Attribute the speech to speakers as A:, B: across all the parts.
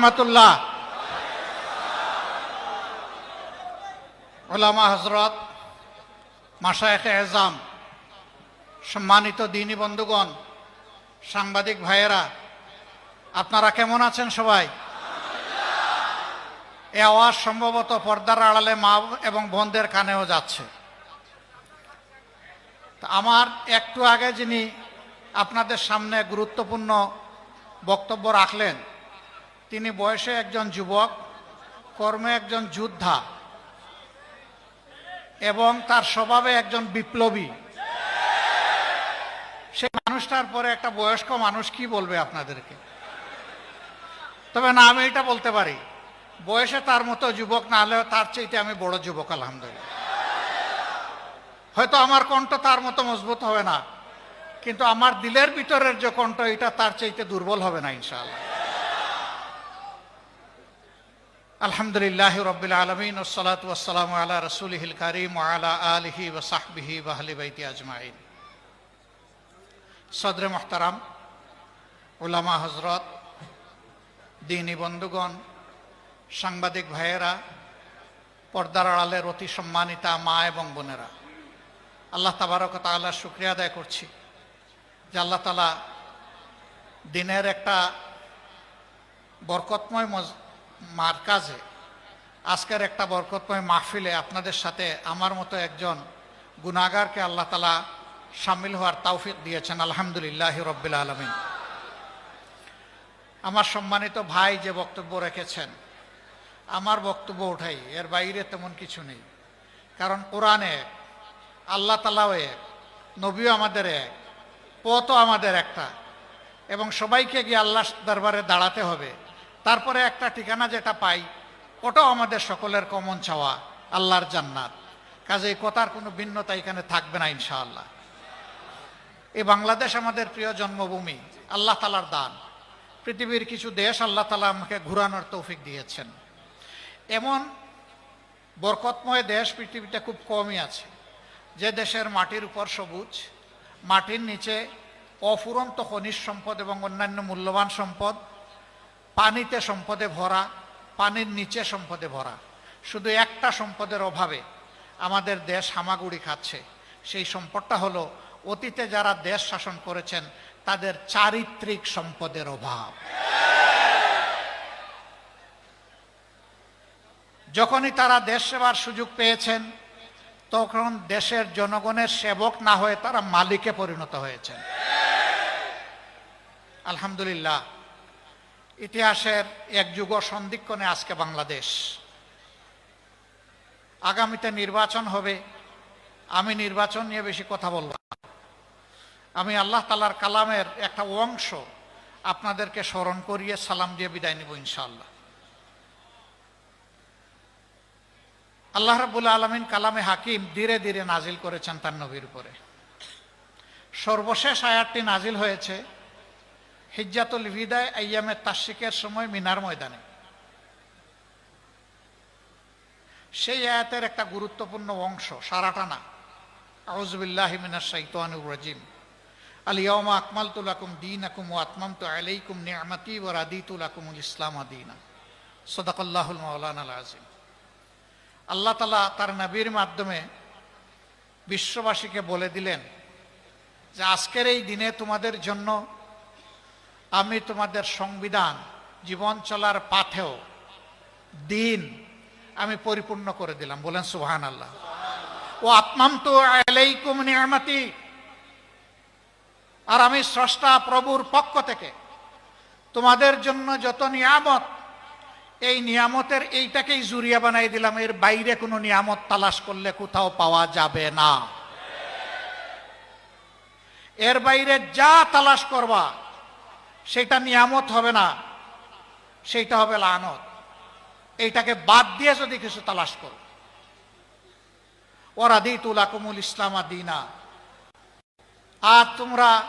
A: রহমতুল্লাহ। ওলামা হজরত মাসায়েখ এজাম, সম্মানিত দিনী বন্ধুগণ, সাংবাদিক ভাইয়েরা, আপনারা কেমন আছেন সবাই? এ আওয়াজ সম্ভবত পর্দার আড়ালে মা এবং বোনদের কানেও যাচ্ছে। আমার একটু আগে যিনি আপনাদের সামনে গুরুত্বপূর্ণ বক্তব্য রাখলেন তিনি বয়সে একজন যুবক, কর্মে একজন যোদ্ধা, এবং তার স্বভাবে একজন বিপ্লবী। সে মানুষটার পরে একটা বয়স্ক মানুষ কি বলবে আপনাদেরকে? তবে না, আমি এটা বলতে পারি। বয়সে তার মতো যুবক না হলেও তার চাইতে আমি বড় যুবক, আলহামদুলিল্লাহ। হয়তো আমার কণ্ঠ তার মতো মজবুত হবে না, কিন্তু আমার দিলের ভিতরের যে কণ্ঠ, এটা তার চাইতে দুর্বল হবে না, ইনশাআল্লাহ। আলহামদুলিল্লাহ রবিল আলমিন ওসলাত ওসালাম আলা রসুলহিল করিম আলা আলহি ওসাহবিহি ওয়াহলি বাইতি আজমাইন। সদরে মোহতারাম, উলামা হজরত দিনী বন্ধুগণ, সাংবাদিক ভাইয়েরা, পর্দার আড়ালের অতি সম্মানিতা মা এবং বোনেরা, আল্লাহ তাবারক তাল্লাহ শুক্রিয়া আদায় করছি যে আল্লাহ তালা দিনের একটা বরকতময় মার্কাজে আজকের একটা বরকতময় মাহফিলে আপনাদের সাথে আমার মতো একজন গুনাগারকে আল্লাহ তালা সামিল হওয়ার তৌফিক দিয়েছেন, আলহামদুলিল্লাহ রব্বিল আলমিন। আমার সম্মানিত ভাই যে বক্তব্য রেখেছেন, আমার বক্তব্য ওঠাই, এর বাইরে তেমন কিছু নেই। কারণ কোরআনে আল্লাহ তালাও এক, নবীও আমাদের এক, পথও আমাদের একটা। এবং সবাইকে গিয়ে আল্লাহ দরবারে দাঁড়াতে হবে। তারপরে একটা ঠিকানা যেটা পাই, ওটাও আমাদের সকলের কমন চাওয়া, আল্লাহর জান্নাত। কাজে এই কথার কোনো ভিন্নতা এখানে থাকবে না, ইনশাআল্লাহ। এই বাংলাদেশ আমাদের প্রিয় জন্মভূমি, আল্লাহ তালার দান। পৃথিবীর কিছু দেশ আল্লাহ তালা আমাকে ঘুরানোর তৌফিক দিয়েছেন। এমন বরকতময় দেশ পৃথিবীতে খুব কমই আছে, যে দেশের মাটির উপর সবুজ, মাটির নিচে অফুরন্ত খনিজ সম্পদ এবং অন্যান্য মূল্যবান সম্পদ পানিতে সম্পদে ভরা, পানির নিচে সম্পদে ভরা। শুধু একটা সম্পদের অভাবে আমাদের দেশ হামাগুড়ি খাচ্ছে। সেই সম্পদটা হলো, অতীতে যারা দেশ শাসন করেছেন, তাদের চারিত্রিক সম্পদের অভাব। যখনই তারা দেশ সেবার সুযোগ পেয়েছেন, তখন দেশের জনগণের সেবক না হয়ে তারা মালিকে পরিণত হয়েছেন। আলহামদুলিল্লাহ ইতিহাসের এক যুগ সন্ধিক্ষণে আজকে বাংলাদেশ। আগামীতে নির্বাচন হবে, আমি নির্বাচন নিয়ে বেশি কথা বলব। আমি আল্লাহ তালার কালামের একটা অংশ আপনাদেরকে স্মরণ করিয়ে সালাম দিয়ে বিদায় নিব ইনশাআল্লাহ। আল্লাহ রাবুল আলমিন কালামে হাকিম ধীরে ধীরে নাজিল করেছেন তার নবীর উপরে। সর্বশেষ আয়াতটি নাজিল হয়েছে হিজ্জাতুল বিদায় আয়ামের তাসিকের সময় মিনার ময়দানে। সেই আয়াতের একটা গুরুত্বপূর্ণ অংশ, সারাটা না। আউজবিল্লাহ মিনার শাইতানুর রাজিম। আলিয়াউমা আকমালতু লাকুম দীনাকুম ওয়া আতমামতু আলাইকুম নি'মাতি ওয়া রাদিতু লাকুমুল ইসলাম দীনা। সাদাকাল্লাহুল মাওলানা আল আযীম আল্লাহ তালা তার নবীর মাধ্যমে বিশ্ববাসীকে বলে দিলেন যে, আজকের এই দিনে তোমাদের জন্য আমি তোমাদের সংবিধান, জীবন চলার পাথেও, দিন আমি পরিপূর্ণ করে দিলাম। বলেন সুহান আল্লাহ ও আত্মাম তো আর আমি স্রষ্টা প্রভুর পক্ষ থেকে তোমাদের জন্য যত নিয়ামত, এই নিয়ামতের এইটাকেই জুরিয়া বানাই দিলাম। এর বাইরে কোনো নিয়ামত তালাশ করলে কোথাও পাওয়া যাবে না। এর বাইরে যা তালাশ করবা সেটা নিয়ামত হবে না। সেইটা হবে লানত। এইটাকে বাদ দিয়ে যদি কিছু তালাশ করো। ওরাদি তুলাকুমুল ইসলাম দিনা। আর তোমরা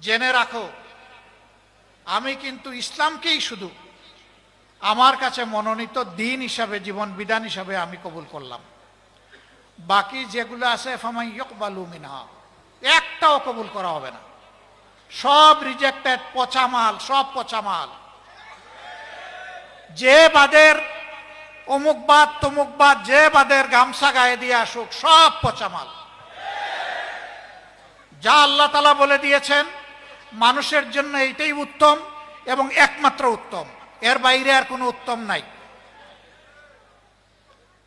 A: জেনে রাখো, আমি কিন্তু ইসলামকেই শুধু আমার কাছে মনোনীত দিন হিসাবে, জীবন বিধান হিসাবে আমি কবুল করলাম। বাকি যেগুলো আছে ফামাই ইকবালু মিনহা, একটাও কবুল করা হবে না। সব রিজেক্টেড পচা মাল সব পচা মাল যে বাদের অমুক বাদ, তমুক বাদ, যে বাদের গামছা গায়ে দিয়ে আসুক, সব পচামাল। যা আল্লাহ তালা বলে দিয়েছেন, মানুষের জন্য এইটাই উত্তম এবং একমাত্র উত্তম। এর বাইরে আর কোনো উত্তম নাই।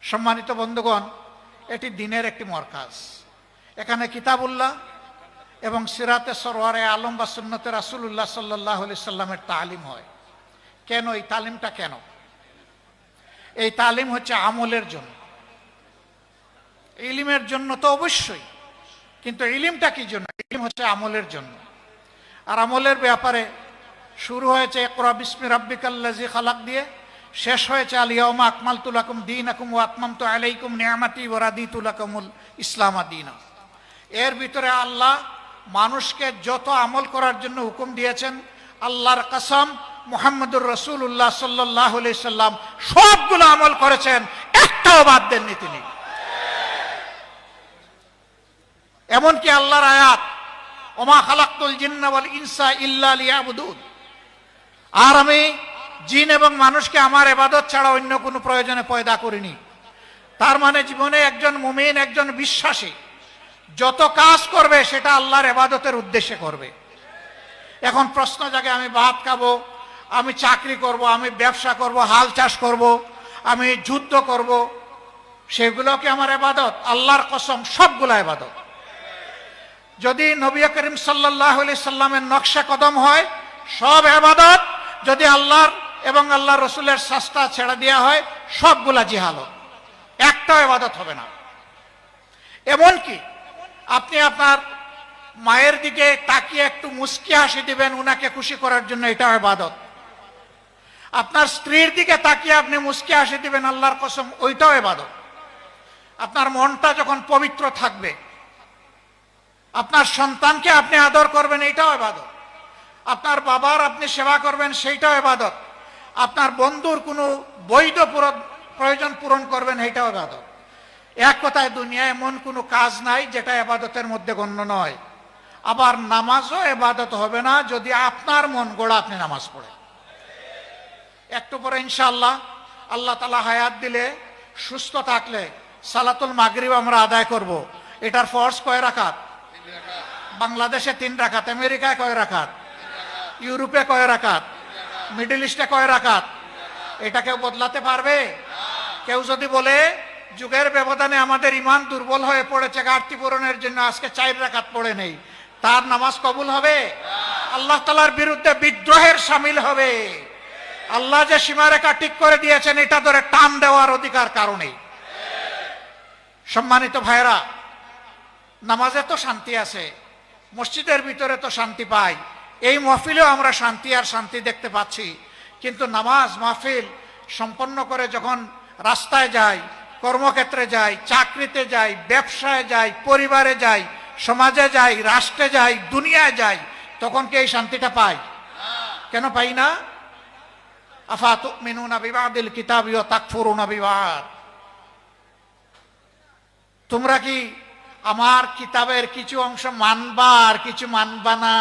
A: সম্মানিত বন্ধুগণ, এটি দিনের একটি মরকাজ। এখানে কিতাবুল্লাহ এবং সিরাতে সরোয়ারে আলম বা সুন্নতে রাসুল্লাহ সাল্লাহ সাল্লামের তালিম হয়। কেন এই তালিমটা কেন? এই তালিম হচ্ছে আমলের জন্য। ইলিমের জন্য তো অবশ্যই, কিন্তু ইলিমটা কি জন্য? ইলিম হচ্ছে আমলের জন্য। আর আমলের ব্যাপারে শুরু হয়েছে একরা বিসমি রাব্বিকাল্লাজি খালাক দিয়ে, শেষ হয়েছে আলিয়াউমা আকমাল তুলাকুম দিন আকুম ও আকমাম তো আলাইকুম নিয়ামাতি ওরাদি তুলাকুমুল ইসলামা দিনা। এর ভিতরে আল্লাহ মানুষকে যত আমল করার জন্য হুকুম দিয়েছেন, আল্লাহর কাসাম মোহাম্মদুর রসুল্লাহ সাল্লাহ সাল্লাম সবগুলো আমল করেছেন, একটাও বাদ দেননি তিনি। এমনকি আল্লাহর আয়াত, ওমা খালাক্তুল জিন্নাওয়াল ইনসা ইল্লা আর আমি জিন এবং মানুষকে আমার এবাদত ছাড়া অন্য কোনো প্রয়োজনে পয়দা করিনি। তার মানে জীবনে একজন মুমিন, একজন বিশ্বাসী যত কাজ করবে, সেটা আল্লাহর এবাদতের উদ্দেশ্যে করবে। এখন প্রশ্ন জাগে, আমি ভাত খাব, আমি চাকরি করব, আমি ব্যবসা করব, হাল চাষ করব, আমি যুদ্ধ করব, সেগুলো কি আমার এবাদত? আল্লাহর কসম, সবগুলো এবাদত। যদি নবী করিম সাল্লাহ সাল্লামের নকশা কদম হয়, সব এবাদত। যদি আল্লাহর এবং আল্লাহ রসুলের শাস্তা ছেড়ে দেওয়া হয়, সবগুলা জিহালত একটাও এবাদত হবে না। এমনকি আপনি আপনার মায়ের দিকে তাকিয়ে একটু মুস্কি হাসি দিবেন, উনাকে খুশি করার জন্য এটা এবাদত আপনার স্ত্রীর দিকে তাকিয়ে আপনি মুস্কি হাসি দিবেন, আল্লাহর কসম, ওইটাও এবাদত আপনার মনটা যখন পবিত্র থাকবে, আপনার সন্তানকে আপনি আদর করবেন, এইটাও এবাদত আপনার বাবার আপনি সেবা করবেন, সেইটাও এবাদত আপনার বন্ধুর কোনো বৈধ প্রয়োজন পূরণ করবেন, এইটাও এবাদত এক কথায় দুনিয়ায় এমন কোনো কাজ নাই যেটা এবাদতের মধ্যে গণ্য নয়। আবার নামাজও এবাদত হবে না যদি আপনার মন গোড়া আপনি নামাজ পড়ে একটু পরে ইনশাল্লাহ আল্লাহ তালা হায়াত দিলে, সুস্থ থাকলে সালাতুল মাগরিব আমরা আদায় করব। এটার ফর্স কয় রাখাত বাংলাদেশে তিন রাখাত আমেরিকায় কয় রাখাত ইউরোপে কয় রাখাত মিডিল ইস্টে কয় রাখাত এটা কেউ বদলাতে পারবে? কেউ যদি বলে যুগের ব্যবধানে আমাদের ইমান দুর্বল হয়ে পড়েছে, ঘাটতি পূরণের জন্য আজকে চাইর রাখাত পড়ে নেই। তার নামাজ কবুল হবে? আল্লাহ তালার বিরুদ্ধে বিদ্রোহের সামিল হবে। আল্লাহ যে সীমারেখা ঠিক করে দিয়েছেন, এটা ধরে টান দেওয়ার অধিকার কারণে সম্মানিত ভাইরা নামাজে তো শান্তি আছে, মসজিদের ভিতরে তো শান্তি পাই। এই মহফিলেও আমরা শান্তি আর শান্তি দেখতে পাচ্ছি। কিন্তু নামাজ, মাহফিল সম্পন্ন করে যখন রাস্তায় যাই কর্মক্ষেত্রে যাই, চাকরিতে যাই, ব্যবসায় যাই, পরিবারে যাই, সমাজে যাই, রাষ্ট্রে যাই, দুনিয়ায় যাই, তখন কি এই শান্তিটা পাই? কেন পাই না? আফা তুমিনুনা বিবাদিল কিতাবিও তাকফুরুনা বিবাদ। তোমরা কি আমার কিতাবের কিছু অংশ মানবা আর কিছু মানবা না?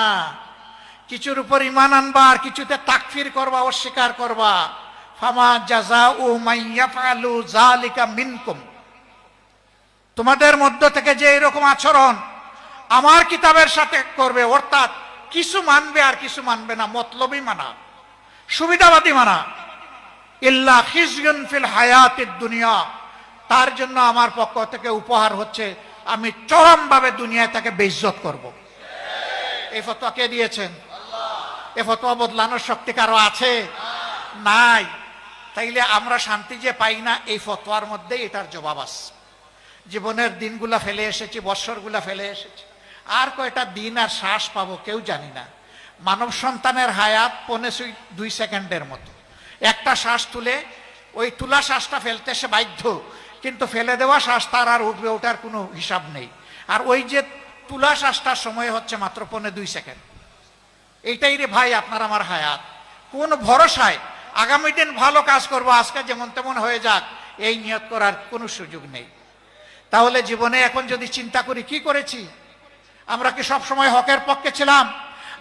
A: কিছুর উপর ইমান আনবা আর কিছুতে তাকফির করবা, অস্বীকার করবা? ফামা জাজা ও মাইয়াফালু মিনকুম। তোমাদের মধ্য থেকে যে এরকম আচরণ আমার কিতাবের সাথে করবে, অর্থাৎ কিছু মানবে আর কিছু মানবে না, মতলবই মানা, সুবিধাবাদী মানা। ইল্লা খিজগুন ফিল হায়াতের দুনিয়া। তার জন্য আমার পক্ষ থেকে উপহার হচ্ছে, আমি চরমভাবে দুনিয়ায় তাকে বেইজ্জত করব। এই ফতোয়া কে দিয়েছেন? এ ফতোয়া বদলানোর শক্তি কারও আছে? নাই। তাইলে আমরা শান্তি যে পাই না, এই ফতোয়ার মধ্যেই এটার জবাব আস জীবনের দিনগুলা ফেলে এসেছি, বৎসরগুলা ফেলে এসেছি। আর কয়টা দিন আর শ্বাস পাবো কেউ জানি না। মানব সন্তানের হায়াত পনে দুই সেকেন্ডের মতো। একটা শ্বাস তুলে, ওই তুলা শ্বাসটা ফেলতে সে বাধ্য, কিন্তু ফেলে দেওয়া শ্বাস তার আর উঠবে ওটার কোনো হিসাব নেই। আর ওই যে তুলা শ্বাসটার সময় হচ্ছে মাত্র পনে দুই সেকেন্ড। এইটাই রে ভাই আপনার আমার হায়াত। কোন ভরসায় আগামী দিন ভালো কাজ করব, আজকে যেমন তেমন হয়ে যাক, এই নিয়ত করার কোনো সুযোগ নেই। তাহলে জীবনে এখন যদি চিন্তা করি, কি করেছি? আমরা কি সব সময় হকের পক্ষে ছিলাম?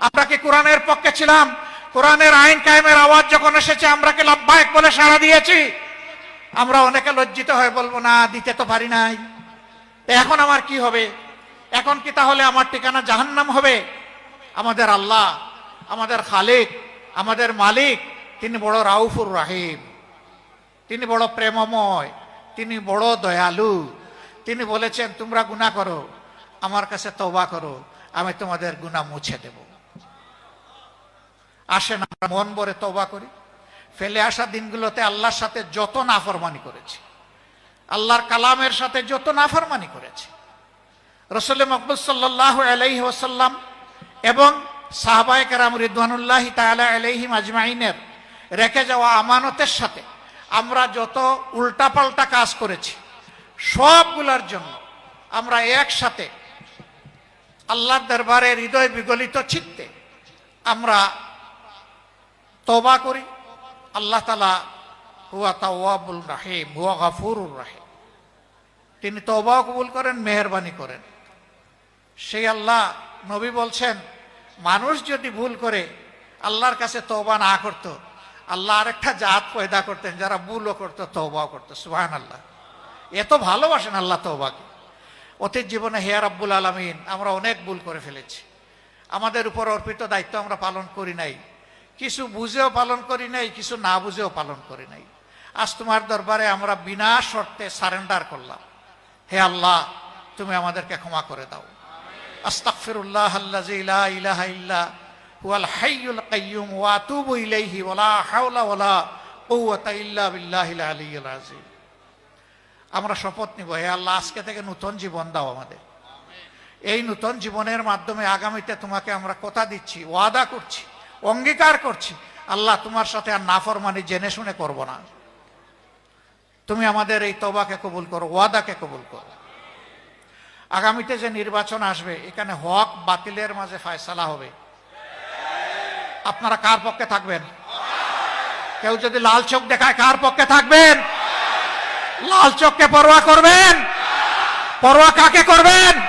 A: আমরা কি কোরআনের পক্ষে ছিলাম? কোরআনের আইন কায়েমের আওয়াজ যখন এসেছে, আমরা কি লাভবায়ক বলে সাড়া দিয়েছি? আমরা অনেকে লজ্জিত হয়ে বলব, না, দিতে তো পারি নাই। এখন আমার কি হবে? এখন কি তাহলে আমার ঠিকানা জাহান্নাম হবে? আমাদের আল্লাহ, আমাদের খালিক, আমাদের মালিক তিনি বড় রাউফুর রাহিম তিনি বড় প্রেমময় তিনি বড় দয়ালু। তিনি বলেছেন, তোমরা গুণা করো, আমার কাছে তবা করো, আমি তোমাদের গুণা মুছে দেব। আসেন আমরা মন ভরে তবা করি। ফেলে আসা দিনগুলোতে আল্লাহর সাথে যত নাফরমানি করেছি, আল্লাহর কালামের সাথে যত নাফরমানি করেছি। রসুল মকবুল সাল্লাহ আলাইহি ওসাল্লাম এবং সাহবায় কেরাম রিদওয়ানুল্লাহ তালা আলাইহিম আজমাইনের রেখে যাওয়া আমানতের সাথে আমরা যত উল্টাপাল্টা কাজ করেছি, সবগুলোর জন্য আমরা একসাথে আল্লাহর দরবারে হৃদয় বিগলিত চিত্তে আমরা তবা করি। আল্লাহ তালা হুয়া তাওয়াবুল রাহিম, হুয়া গাফুরুর রাহিম। তিনি তবাও কবুল করেন, মেহরবানি করেন। সেই আল্লাহ নবী বলছেন, মানুষ যদি ভুল করে আল্লাহর কাছে তওবা না করত আল্লাহ আরেকটা জাত পয়দা করতেন, যারা ভুলও করতো, তওবাও করতো। সুহান আল্লাহ এত ভালোবাসেন আল্লাহ তওবাকে। অতীত জীবনে হেয়ার আব্বুল আলমিন, আমরা অনেক ভুল করে ফেলেছি। আমাদের উপর অর্পিত দায়িত্ব আমরা পালন করি নাই। কিছু বুঝেও পালন করি নাই, কিছু না বুঝেও পালন করি নাই। আজ তোমার দরবারে আমরা বিনা শর্তে সারেন্ডার করলাম। হে আল্লাহ, তুমি আমাদেরকে ক্ষমা করে দাও। আস্তাগফিরুল্লাহ আল্লাযী লা ইলাহা ইল্লা কাইয়্যুম ওয়া হাওলা আমরা শপথ নিব, হে আল্লাহ, আজকে থেকে নতুন জীবন দাও আমাদের। এই নতুন জীবনের মাধ্যমে আগামীতে তোমাকে আমরা কথা দিচ্ছি, ওয়াদা করছি, অঙ্গীকার করছি। আল্লাহ, তোমার সাথে আর নাফরমানি জেনে শুনে করব না। তুমি আমাদের এই তবাকে কবুল করো, ওয়াদাকে কবুল করো। আগামীতে যে নির্বাচন আসবে, এখানে হক বাতিলের মাঝে ফায়সালা হবে। আপনারা কার পক্ষে থাকবেন? কেউ যদি লাল চোখ দেখায় কার পক্ষে থাকবেন? লাল চোখকে পরোয়া করবেন? পরোয়া কাকে করবেন?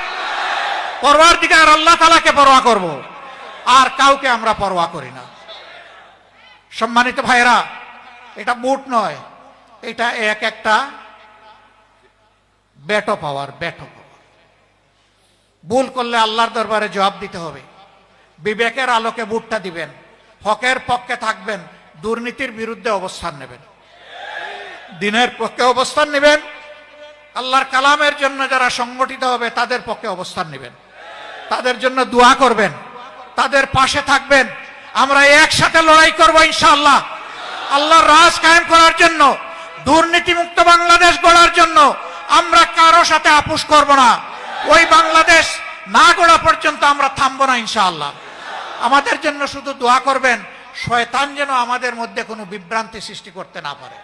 A: পরোয়ার দিকে আর আল্লাহ তালাকে পরোয়া করব। আর কাউকে আমরা পরোয়া করি না। সম্মানিত ভাইরা এটা বুট নয়, এটা এক একটা বেটো পাওয়ার বেটো পাওয়ার। ভুল করলে আল্লাহর দরবারে জবাব দিতে হবে। বিবেকের আলোকে বুটটা দিবেন। হকের পক্ষে থাকবেন, দুর্নীতির বিরুদ্ধে অবস্থান নেবেন। দিনের পক্ষে অবস্থান নেবেন, আল্লাহর কালামের জন্য যারা সংগঠিত হবে, তাদের পক্ষে অবস্থান নেবেন। তাদের জন্য দোয়া করবেন, তাদের পাশে থাকবেন। আমরা একসাথে লড়াই করব ইনশাআল্লাহ। আল্লাহর রাজ কায়েম করার জন্য, দুর্নীতিমুক্ত বাংলাদেশ গড়ার জন্য আমরা কারও সাথে আপোষ করব না। ওই বাংলাদেশ না গড়া পর্যন্ত আমরা থামবো না ইনশাআল্লাহ। আমাদের জন্য শুধু দোয়া করবেন, শয়তান যেন আমাদের মধ্যে কোনো বিভ্রান্তি সৃষ্টি করতে না পারে।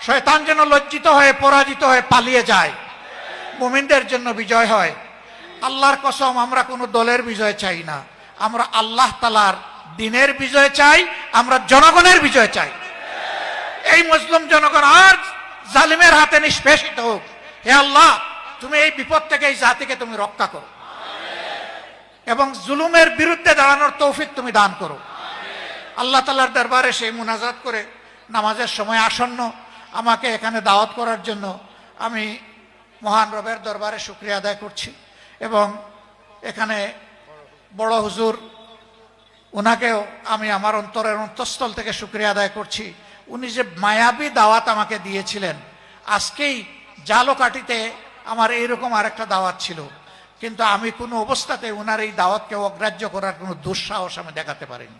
A: শয়তান যেন লজ্জিত হয়ে, পরাজিত হয়ে পালিয়ে যায়। মুমিনদের জন্য বিজয় হয়। আল্লাহর কসম, আমরা কোনো দলের বিজয় চাই না। আমরা আল্লাহ তালার দিনের বিজয় চাই, আমরা জনগণের বিজয় চাই। এই মুসলিম জনগণ আর জালিমের হাতে নিষ্পেষিত হোক। হে আল্লাহ, তুমি এই বিপদ থেকে, এই জাতিকে তুমি রক্ষা করো। এবং জুলুমের বিরুদ্ধে দাঁড়ানোর তৌফিক তুমি দান করো। আল্লাহ তালার দরবারে সেই মুনাজাত করে নামাজের সময় আসন্ন আমাকে এখানে দাওয়াত করার জন্য আমি মহান রবের দরবারে শুক্রিয়া আদায় করছি এবং এখানে বড় হুজুর ওনাকেও আমি আমার অন্তরের অন্তঃস্থল থেকে শুক্রিয়া আদায় করছি। উনি যে মায়াবী দাওয়াত আমাকে দিয়েছিলেন, আজকেই জালোকাটিতে আমার এইরকম আরেকটা দাওয়াত ছিল। কিন্তু আমি কোনো অবস্থাতে ওনার এই দাওয়াতকে অগ্রাহ্য করার কোনো দুঃসাহস আমি দেখাতে পারিনি।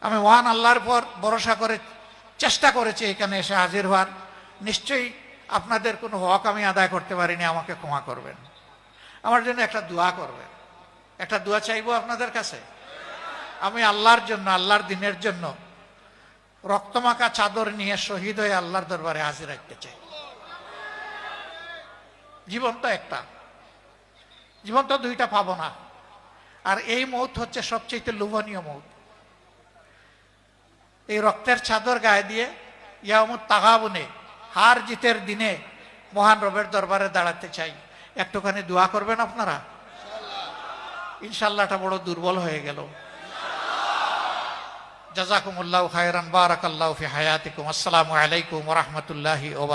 A: আমি মহান আল্লাহর পর ভরসা করে চেষ্টা করেছি এখানে এসে হাজির হওয়ার। নিশ্চয়ই আপনাদের কোনো হক আমি আদায় করতে পারিনি, আমাকে ক্ষমা করবেন। আমার জন্য একটা দোয়া করবেন। একটা দোয়া চাইব আপনাদের কাছে? আমি আল্লাহর জন্য, আল্লাহর দিনের জন্য রক্তমাখা চাদর নিয়ে শহীদ হয়ে আল্লাহর দরবারে হাজির রাখতে চাই। জীবন তো একটা। জীবন তো দুইটা পাবো না। আর এই মৌত হচ্ছে সবচেয়ে লোভনীয় মৌত। এই রক্তের চাদর গায়ে দিয়ে ইয়ামুত তাগাবুনে, হার জিতের দিনে মহান রবের দরবারে দাঁড়াতে চাই। একটুখানি দোয়া করবেন আপনারা? ইনশাল্লাহটা বড় দুর্বল হয়ে গেল। জাজাকুমুল্লাহ খায়রান, বারাকাল্লাহ ফি হায়াতিকুম। আসসালামু আলাইকুম রাহমাতুল্লাহি ওয়া